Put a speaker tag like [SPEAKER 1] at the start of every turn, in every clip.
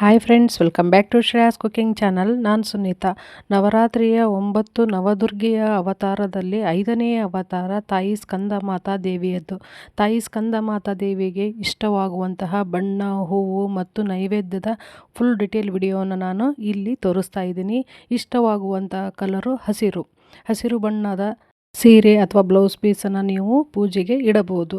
[SPEAKER 1] Hi friends welcome back to Shreya's cooking channel ನಾನು ಸುನೀತಾ. ನವರಾತ್ರಿಯ ಒಂಬತ್ತು ನವದುರ್ಗಿಯ ಅವತಾರದಲ್ಲಿ ಐದನೆಯ ಅವತಾರ ತಾಯಿ ಸ್ಕಂದ ಮಾತಾ ದೇವಿಯದ್ದು. ತಾಯಿ ಸ್ಕಂದ ಮಾತಾ ದೇವಿಗೆ ಇಷ್ಟವಾಗುವಂತಹ ಬಣ್ಣ, ಹೂವು ಮತ್ತು ನೈವೇದ್ಯದ ಫುಲ್ ಡಿಟೇಲ್ ವಿಡಿಯೋನ ನಾನು ಇಲ್ಲಿ ತೋರಿಸ್ತಾ ಇದ್ದೀನಿ. ಇಷ್ಟವಾಗುವಂತಹ ಕಲರು ಹಸಿರು. ಹಸಿರು ಬಣ್ಣದ ಸೀರೆ ಅಥವಾ ಬ್ಲೌಸ್ ಪೀಸನ್ನು ನೀವು ಪೂಜೆಗೆ ಇಡಬಹುದು.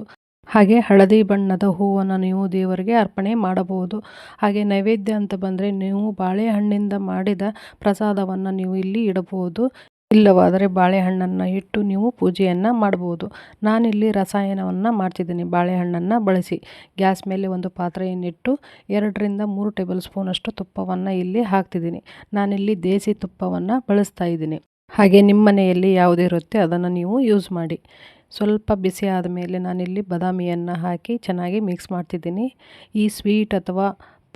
[SPEAKER 1] ಹಾಗೆ ಹಳದಿ ಬಣ್ಣದ ಹೂವನ್ನು ನೀವು ದೇವರಿಗೆ ಅರ್ಪಣೆ ಮಾಡಬಹುದು. ಹಾಗೆ ನೈವೇದ್ಯ ಅಂತ ಬಂದರೆ ನೀವು ಬಾಳೆಹಣ್ಣಿಂದ ಮಾಡಿದ ಪ್ರಸಾದವನ್ನು ನೀವು ಇಲ್ಲಿ ಇಡಬಹುದು. ಇಲ್ಲವಾದರೆ ಬಾಳೆಹಣ್ಣನ್ನು ಇಟ್ಟು ನೀವು ಪೂಜೆಯನ್ನು ಮಾಡಬಹುದು. ನಾನಿಲ್ಲಿ ರಸಾಯನವನ್ನು ಮಾಡ್ತಿದ್ದೀನಿ. ಬಾಳೆಹಣ್ಣನ್ನು ಬಳಸಿ. ಗ್ಯಾಸ್ ಮೇಲೆ ಒಂದು ಪಾತ್ರೆಯನ್ನಿಟ್ಟು ಎರಡರಿಂದ ಮೂರು ಟೇಬಲ್ ಸ್ಪೂನಷ್ಟು ತುಪ್ಪವನ್ನು ಇಲ್ಲಿ ಹಾಕ್ತಿದ್ದೀನಿ. ನಾನಿಲ್ಲಿ ದೇಸಿ ತುಪ್ಪವನ್ನು ಬಳಸ್ತಾ ಇದ್ದೀನಿ. ಹಾಗೆ ನಿಮ್ಮ ಮನೆಯಲ್ಲಿ ಯಾವುದಿರುತ್ತೆ ಅದನ್ನು ನೀವು ಯೂಸ್ ಮಾಡಿ. ಸ್ವಲ್ಪ ಬಿಸಿ ಆದಮೇಲೆ ನಾನಿಲ್ಲಿ ಬಾದಾಮಿಯನ್ನು ಹಾಕಿ ಚೆನ್ನಾಗಿ ಮಿಕ್ಸ್ ಮಾಡ್ತಿದ್ದೀನಿ. ಈ ಸ್ವೀಟ್ ಅಥವಾ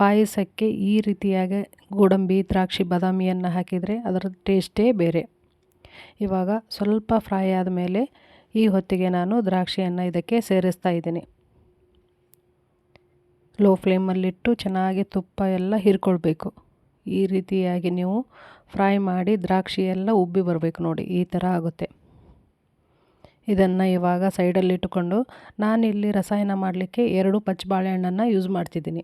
[SPEAKER 1] ಪಾಯಸಕ್ಕೆ ಈ ರೀತಿಯಾಗಿ ಗೋಡಂಬಿ, ದ್ರಾಕ್ಷಿ, ಬಾದಾಮಿಯನ್ನು ಹಾಕಿದರೆ ಅದರ ಟೇಸ್ಟೇ ಬೇರೆ. ಇವಾಗ ಸ್ವಲ್ಪ ಫ್ರೈ ಆದಮೇಲೆ ಈ ಹೊತ್ತಿಗೆ ನಾನು ದ್ರಾಕ್ಷಿಯನ್ನು ಇದಕ್ಕೆ ಸೇರಿಸ್ತಾ ಇದ್ದೀನಿ. ಲೋ ಫ್ಲೇಮಲ್ಲಿಟ್ಟು ಚೆನ್ನಾಗಿ ತುಪ್ಪ ಎಲ್ಲ ಹೀರ್ಕೊಳ್ಬೇಕು. ಈ ರೀತಿಯಾಗಿ ನೀವು ಫ್ರೈ ಮಾಡಿ ದ್ರಾಕ್ಷಿ ಎಲ್ಲ ಉಬ್ಬಿ ಬರಬೇಕು ನೋಡಿ, ಈ ಥರ ಆಗುತ್ತೆ. ಇದನ್ನು ಇವಾಗ ಸೈಡಲ್ಲಿ ಇಟ್ಟುಕೊಂಡು ನಾನಿಲ್ಲಿ ರಸಾಯನ ಮಾಡಲಿಕ್ಕೆ ಎರಡು ಪಚ್ಚ ಬಾಳೆಹಣ್ಣನ್ನು ಯೂಸ್ ಮಾಡ್ತಿದ್ದೀನಿ.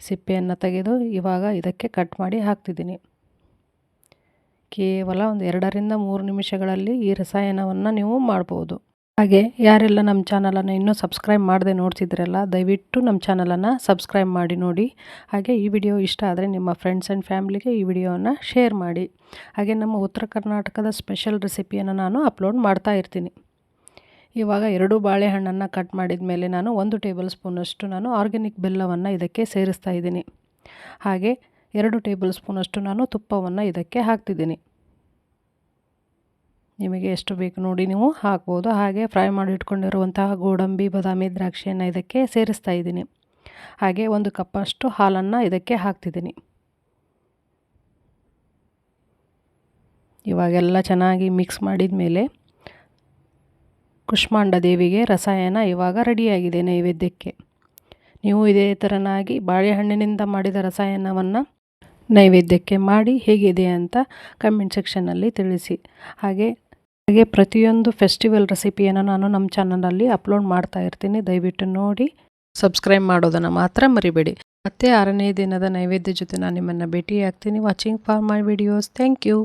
[SPEAKER 1] ಸಿಪ್ಪೆಯನ್ನು ತೆಗೆದು ಇವಾಗ ಇದಕ್ಕೆ ಕಟ್ ಮಾಡಿ ಹಾಕ್ತಿದ್ದೀನಿ. ಕೇವಲ ಒಂದು ಎರಡರಿಂದ ಮೂರು ನಿಮಿಷಗಳಲ್ಲಿ ಈ ರಸಾಯನವನ್ನು ನೀವು ಮಾಡ್ಬೋದು. ಹಾಗೆ ಯಾರೆಲ್ಲ ನಮ್ಮ ಚಾನಲನ್ನು ಇನ್ನೂ ಸಬ್ಸ್ಕ್ರೈಬ್ ಮಾಡದೆ ನೋಡ್ತಿದ್ರಲ್ಲ, ದಯವಿಟ್ಟು ನಮ್ಮ ಚಾನಲನ್ನು ಸಬ್ಸ್ಕ್ರೈಬ್ ಮಾಡಿ ನೋಡಿ. ಹಾಗೆ ಈ ವಿಡಿಯೋ ಇಷ್ಟ ಆದರೆ ನಿಮ್ಮ ಫ್ರೆಂಡ್ಸ್ ಆ್ಯಂಡ್ ಫ್ಯಾಮ್ಲಿಗೆ ಈ ವಿಡಿಯೋವನ್ನು ಶೇರ್ ಮಾಡಿ. ಹಾಗೆ ನಮ್ಮ ಉತ್ತರ ಕರ್ನಾಟಕದ ಸ್ಪೆಷಲ್ ರೆಸಿಪಿಯನ್ನು ನಾನು ಅಪ್ಲೋಡ್ ಮಾಡ್ತಾ ಇರ್ತೀನಿ. ಇವಾಗ ಎರಡು ಬಾಳೆಹಣ್ಣನ್ನು ಕಟ್ ಮಾಡಿದ ಮೇಲೆ ನಾನು ಒಂದು ಟೇಬಲ್ ಸ್ಪೂನಷ್ಟು ನಾನು ಆರ್ಗ್ಯಾನಿಕ್ ಬೆಲ್ಲವನ್ನು ಇದಕ್ಕೆ ಸೇರಿಸ್ತಾ ಇದ್ದೀನಿ. ಹಾಗೆ ಎರಡು ಟೇಬಲ್ ಸ್ಪೂನಷ್ಟು ನಾನು ತುಪ್ಪವನ್ನು ಇದಕ್ಕೆ ಹಾಕ್ತಿದ್ದೀನಿ. ನಿಮಗೆ ಎಷ್ಟು ಬೇಕು ನೋಡಿ ನೀವು ಹಾಕ್ಬೋದು. ಹಾಗೆ ಫ್ರೈ ಮಾಡಿ ಇಟ್ಕೊಂಡಿರುವಂತಹ ಗೋಡಂಬಿ, ಬಾದಾಮಿ ದ್ರಾಕ್ಷಿಯನ್ನು ಇದಕ್ಕೆ ಸೇರಿಸ್ತಾ ಇದ್ದೀನಿ. ಹಾಗೆ ಒಂದು ಕಪ್ಪಷ್ಟು ಹಾಲನ್ನು ಇದಕ್ಕೆ ಹಾಕ್ತಿದ್ದೀನಿ. ಇವಾಗೆಲ್ಲ ಚೆನ್ನಾಗಿ ಮಿಕ್ಸ್ ಮಾಡಿದ ಮೇಲೆ ಕುಷ್ಮಾಂಡ ದೇವಿಗೆ ರಸಾಯನ ಇವಾಗ ರೆಡಿಯಾಗಿದೆ ನೈವೇದ್ಯಕ್ಕೆ. ನೀವು ಇದೇ ಥರನಾಗಿ ಬಾಳೆಹಣ್ಣಿನಿಂದ ಮಾಡಿದ ರಸಾಯನವನ್ನು ನೈವೇದ್ಯಕ್ಕೆ ಮಾಡಿ ಹೇಗಿದೆ ಅಂತ ಕಮೆಂಟ್ ಸೆಕ್ಷನ್ನಲ್ಲಿ ತಿಳಿಸಿ. ಹಾಗೆ ಹಾಗೆ ಪ್ರತಿಯೊಂದು ಫೆಸ್ಟಿವಲ್ ರೆಸಿಪಿಯನ್ನು ನಾನು ನಮ್ಮ ಚಾನಲಲ್ಲಿ ಅಪ್ಲೋಡ್ ಮಾಡ್ತಾ ಇರ್ತೀನಿ. ದಯವಿಟ್ಟು ನೋಡಿ. ಸಬ್ಸ್ಕ್ರೈಬ್ ಮಾಡೋದನ್ನು ಮಾತ್ರ ಮರಿಬೇಡಿ. ಮತ್ತೆ ಆರನೇ ದಿನದ ನೈವೇದ್ಯ ಜೊತೆ ನಾನು ನಿಮ್ಮನ್ನು ಭೇಟಿಯಾಗ್ತೀನಿ. Watching for my videos thank you